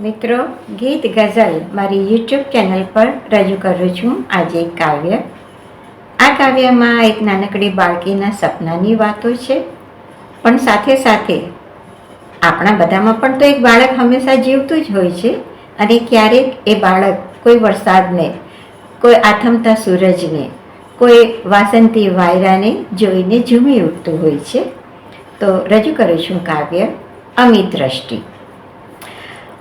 મિત્રો, ગીત ગઝલ મારી યુટ્યુબ ચેનલ પર રજૂ કરું છું આજે એક કાવ્ય. આ કાવ્યમાં એક નાનકડી બાળકીના સપનાની વાતો છે. પણ સાથે સાથે આપણા બધામાં પણ તો એક બાળક હંમેશા જીવતું જ હોય છે અને ક્યારેક એ બાળક કોઈ વરસાદને, કોઈ આથમતા સૂરજને, કોઈ વાસંતી વાયરાને જોઈને ઝૂમી ઉઠતું હોય છે. તો રજૂ કરું છું કાવ્ય, અમિત દ્રષ્ટિ.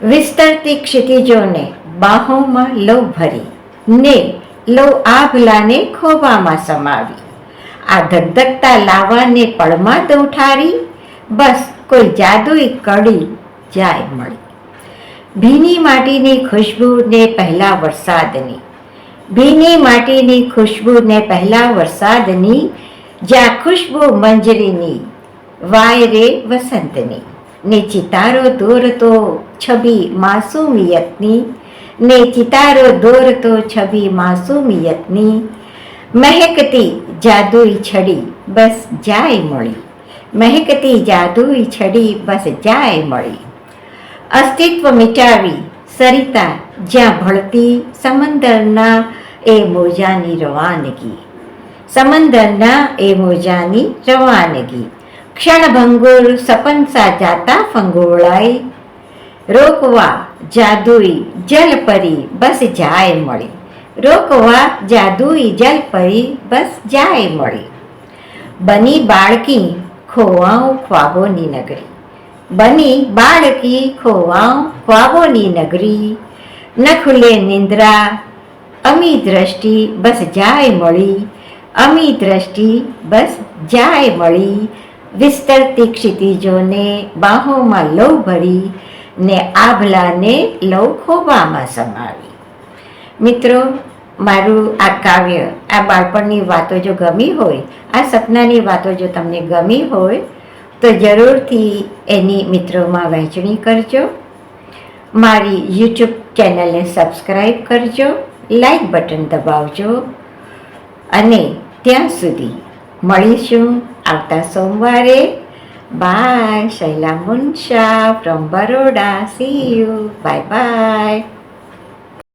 વિસ્તરતી ક્ષિતિજોને બાહોમાં લવ ભરી, ને લવ આભલાને ખોબામાં સમાવી. આ ધગધગતા લાવાને પળમાં દઉં ઉઠારી બસ કોઈ જાદુઈ કડી જાય મળી. ભીની માટીની ખુશ્બુ ને પહેલા વરસાદની, ભીની માટીની ખુશ્બુને પહેલાં વરસાદની, જ્યાં ખુશ્બુ મંજરીની વાય રે વસંતની. ને ચિતારો દોરતો છબી માસુમિયતની ને ચિતારો દોરતો છબી માસુમિયતની મહેકતી જાદુઈ છડી બસ જાય મળી. મહેકતી જાદુઈ છડી બસ જાય મળી. અસ્તિત્વ મિટાવી સરિતા જ્યાં ભળતી સમંદરના એ મોજાની રવાનગી. સમંદરના એ મોજાની રવાનગી. ક્ષણભંગુર સપનસા જાતા ફંગોળાઈ. રોકવા જાદુઈ જલપરી બસ જાય મળી. રોકવા જાદુઈ જલપરી બસ જાય મળી. બની બાળકી ખોવાઉ ખ્વાબોની નગરી. બની બાળકી ખોવાઉ ખ્વાબોની નગરી. ન ખુલે નિંદ્રા, અમી દ્રષ્ટિ બસ જાય મળી. અમી દ્રષ્ટિ બસ જાય મળી. વિસ્તરતી ક્ષિતિજોને બાહોમાં લવ ભરી ને આભલાને લવ ખોબામાં સમાવી. મિત્રો, મારું આ કાવ્ય, આ બાળપણની વાતો જો ગમી હોય, આ સપનાની વાતો જો તમને ગમી હોય, તો જરૂરથી એની મિત્રોમાં વહેંચણી કરજો. મારી યુટ્યુબ ચેનલને સબસ્ક્રાઈબ કરજો લાઈક બટન દબાવજો, અને ત્યાં સુધી મળીશું. આવતા સોમવારે bye Shaila Munsha from Baroda see you bye bye